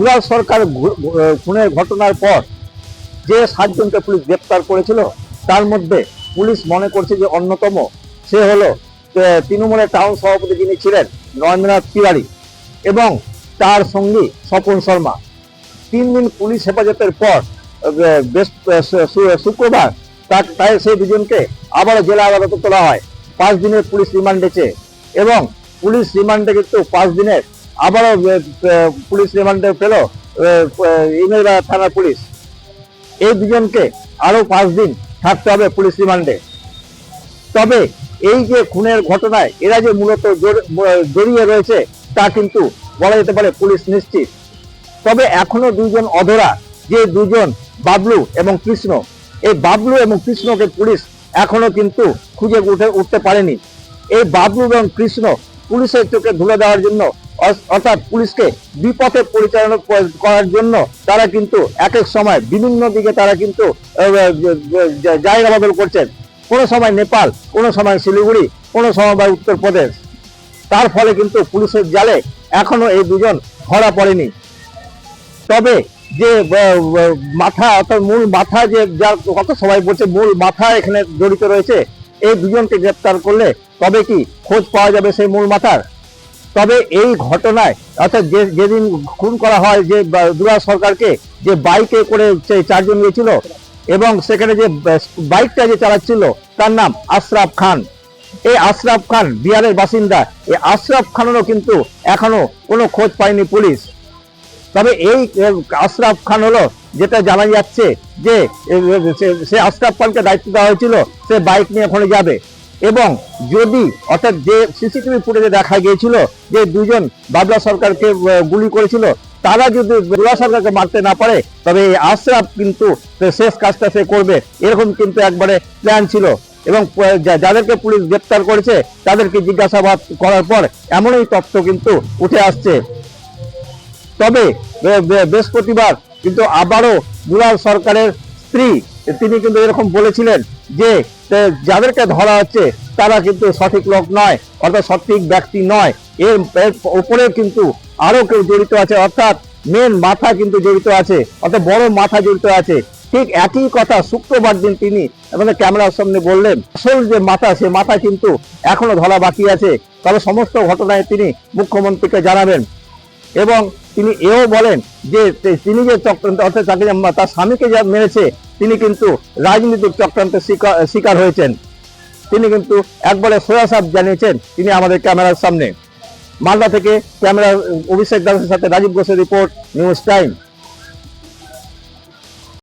দুলাল সরকার খুনের ঘটনার পর যে সাতজনকে পুলিশ গ্রেপ্তার করেছিল, তার মধ্যে পুলিশ মনে করছে যে অন্যতম। সে হলো তৃণমূলের টাউন সভাপতি যিনি ছিলেন নরেন্দ্রনাথ তিওয়ারি এবং তার সঙ্গী স্বপন শর্মা। তিন দিন পুলিশ হেফাজতের পর শুক্রবার তার, তাই সেই দুজনকে আবারও জেলা আদালতে তোলা হয়। পাঁচ দিনের পুলিশ রিমান্ডে চেয়ে এবং পুলিশ রিমান্ডে কিন্তু পাঁচ দিনের আবারও পুলিশ রিমান্ডে পেল ইমেরা থানার পুলিশ। এই দুজনকে আরও পাঁচ দিন থাকতে হবে পুলিশ রিমান্ডে। তবে এই যে খুনের ঘটনায় এরা যে মূলত জড়- জড়িয়ে রয়েছে, তা কিন্তু বলা যেতে পারে পুলিশ নিশ্চিত। তবে এখনও দুজন অধরা, যে দুজন বাবলু এবং কৃষ্ণ, এই বাবলু এবং কৃষ্ণকে পুলিশ এখনও কিন্তু খুঁজে উঠে, উঠতে পারেনি। এই বাবলু এবং কৃষ্ণ পুলিশের চোখে ধুলে দেওয়ার জন্য অর্থাৎ পুলিশকে বিপথে পরিচালনা করার জন্য তারা কিন্তু এক এক সময় বিভিন্ন দিকে তারা কিন্তু জায়গা বদল করছেন। কোনো সময় নেপাল, কোনো সময় শিলিগুড়ি, কোনো সময় বা উত্তরপ্রদেশ। তার ফলে কিন্তু পুলিশের জালে এখনও এই দুজন ধরা পড়েনি। তবে যে মাথা, অর্থাৎ মূল মাথা যে, যার কত সবাই বলছে, মূল মাথা এখানে জড়িত রয়েছে, এই দুজনকে গ্রেপ্তার করলে তবে কি খোঁজ পাওয়া যাবে সেই মূল মাথার তবে এই ঘটনায়, অর্থাৎ যে, যেদিন খুন করা হয় যে দুরা সরকারকে, যে বাইকে করে চারজন গিয়েছিল এবং সেখানে যে বাইকটা যে চালাচ্ছিল, তার নাম আশরাফ খান। এই আশরাফ খান, বিহারের বাসিন্দা, এই আশরাফ খানেরও কিন্তু এখনও কোনো খোঁজ পায়নি পুলিশ। তবে এই আশরাফ খান হলো যেটা জানা যাচ্ছে যে সে আশরাফ খানকে দায়িত্ব দেওয়া হয়েছিল, সে বাইক নিয়ে ওখানে যাবে। এবং যদি, অর্থাৎ যে সিসিটিভি ফুটেজে দেখা গিয়েছিল যে দুজন বাবলা সরকারকে গুলি করেছিল, তারা যদি বাবলা সরকারকে মারতে না পারে, তবে এই আশরাফ কিন্তু শেষ কাজটা সে করবে। এরকম কিন্তু একবারে প্ল্যান ছিল। এবং যাদেরকে পুলিশ গ্রেপ্তার করেছে, তাদেরকে জিজ্ঞাসাবাদ করার পর এমনই তথ্য কিন্তু উঠে আসছে। তবে বৃহস্পতিবার কিন্তু আবারও দুলাল সরকারের স্ত্রী তিনি কিন্তু এরকম বলেছিলেন যে যাদেরকে ধরা হচ্ছে, তারা কিন্তু সঠিক লোক নয়, অর্থাৎ সঠিক ব্যক্তি নয়। এর উপরে কিন্তু আরও কেউ জড়িত আছে, অর্থাৎ মেন মাথা কিন্তু জড়িত আছে, অর্থাৎ বড় মাথা জড়িত আছে। ঠিক একই কথা শুক্রবার দিন তিনি আমাদের ক্যামেরার সামনে বললেন, আসল যে মাথা, সে মাথা কিন্তু এখনও ধরা বাকি আছে। তবে সমস্ত ঘটনায় তিনি মুখ্যমন্ত্রীকে জানাবেন। এবং তিনি এও বলেন যে তিনি যে চক্রান্ত, অর্থাৎ তাকে তার স্বামীকে যা মেরেছে, তিনি কিন্তু রাজনৈতিক চক্রান্তের শিকার শিকার হয়েছেন। তিনি কিন্তু একবারে সোয়াসাব জানিয়েছেন, তিনি আমাদের ক্যামেরার সামনে। মালদা থেকে ক্যামেরা অভিষেক দাসের সাথে রাজীব ঘোষের রিপোর্ট, নিউজ টাইম।